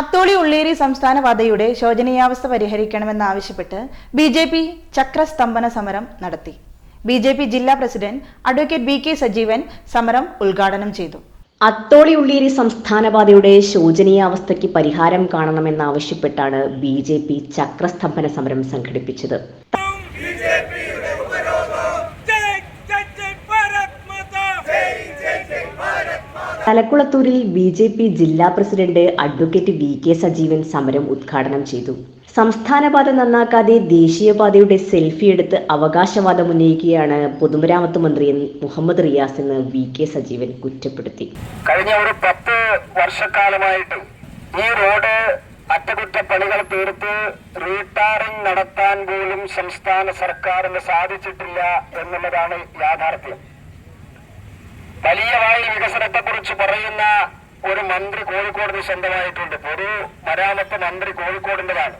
അത്തോളി ഉള്ളേരി സംസ്ഥാന പാതയുടെ ശോചനീയാവസ്ഥ പരിഹരിക്കണമെന്നാവശ്യപ്പെട്ട് ബി ജെ പി ചക്രസ്തംഭന സമരം നടത്തി. ബി ജെ പി ജില്ലാ president advocate B K Sajeevan സമരം ഉദ്ഘാടനം ചെയ്തു. അത്തോളി ഉള്ളേരി സംസ്ഥാനപാതയുടെ ശോചനീയാവസ്ഥയ്ക്ക് പരിഹാരം കാണണമെന്നാവശ്യപ്പെട്ടാണ് ബി ജെ പി ചക്രസ്തംഭന സമരം സംഘടിപ്പിച്ചത്. തലക്കുളത്തൂരിൽ ബി ജെ പി ജില്ലാ president advocate V K Sajeevan സമരം ഉദ്ഘാടനം ചെയ്തു. സംസ്ഥാനപാത നന്നാക്കാതെ ദേശീയപാതയുടെ സെൽഫി എടുത്ത് അവകാശവാദം ഉന്നയിക്കുകയാണ് പൊതുമരാമത്ത് മന്ത്രി മുഹമ്മദ് റിയാസ് എന്ന് വി കെ സജീവൻ കുറ്റപ്പെടുത്തി. കഴിഞ്ഞ ഒരു പത്ത് വർഷക്കാലമായിട്ട് ഈ റോഡ് അറ്റകുറ്റപ്പണികൾ തീർത്ത് റീടാറിംഗ് നടത്താൻ പോലും സംസ്ഥാന സർക്കാരിന് സാധിച്ചിട്ടില്ല എന്നുള്ളതാണ് യാഥാർത്ഥ്യം. വലിയ വായിൽ ഒരു മന്ത്രി കോഴിക്കോടിന് സ്വന്തമായിട്ടുണ്ട്. പൊതു മരാമത്ത് മന്ത്രി കോഴിക്കോടിന്റെതാണ്.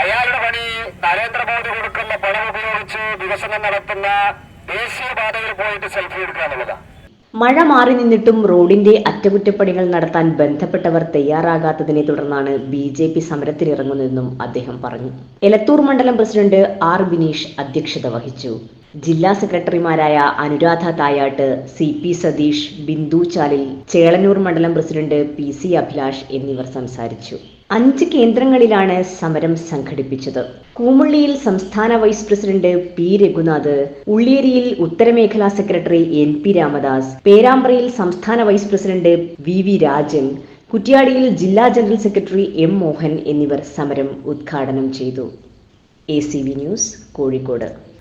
അയാളുടെ പണി നരേന്ദ്രമോദി കൊടുക്കുന്ന പണം ഉപയോഗിച്ച് വികസനം നടത്തുന്ന ദേശീയപാതയിൽ പോയിട്ട് സെൽഫി എടുക്കുക എന്നുള്ളതാണ് മഴ മാറി നിന്നിട്ടും റോഡിന്റെ അറ്റകുറ്റപ്പണികൾ നടത്താൻ ബന്ധപ്പെട്ടവർ തയ്യാറാകാത്തതിനെ തുടർന്നാണ് ബി ജെ പി സമരത്തിനിറങ്ങുന്നതെന്നും അദ്ദേഹം പറഞ്ഞു. എലത്തൂർ മണ്ഡലം പ്രസിഡന്റ് ആർ ബിനീഷ് അധ്യക്ഷത വഹിച്ചു. ജില്ലാ സെക്രട്ടറിമാരായ അനുരാധ തായാട്ട് സി പി സതീഷ് ബിന്ദു ചാലിൽ ചേളന്നൂർ മണ്ഡലം പ്രസിഡന്റ് പി സി അഭിലാഷ് എന്നിവർ സംസാരിച്ചു. അഞ്ച് കേന്ദ്രങ്ങളിലാണ് സമരം സംഘടിപ്പിച്ചത്. കൂമുള്ളിയിൽ സംസ്ഥാന വൈസ് പ്രസിഡന്റ് പി രഘുനാഥ് ഉള്ളിയേരിയിൽ ഉത്തരമേഖലാ സെക്രട്ടറി എൻ പി രാമദാസ് പേരാമ്പ്രയിൽ സംസ്ഥാന vice president V V Rajan കുറ്റ്യാടിയിൽ ജില്ലാ ജനറൽ സെക്രട്ടറി എം മോഹൻ എന്നിവർ സമരം ഉദ്ഘാടനം ചെയ്തു. A C V news Kozhikode.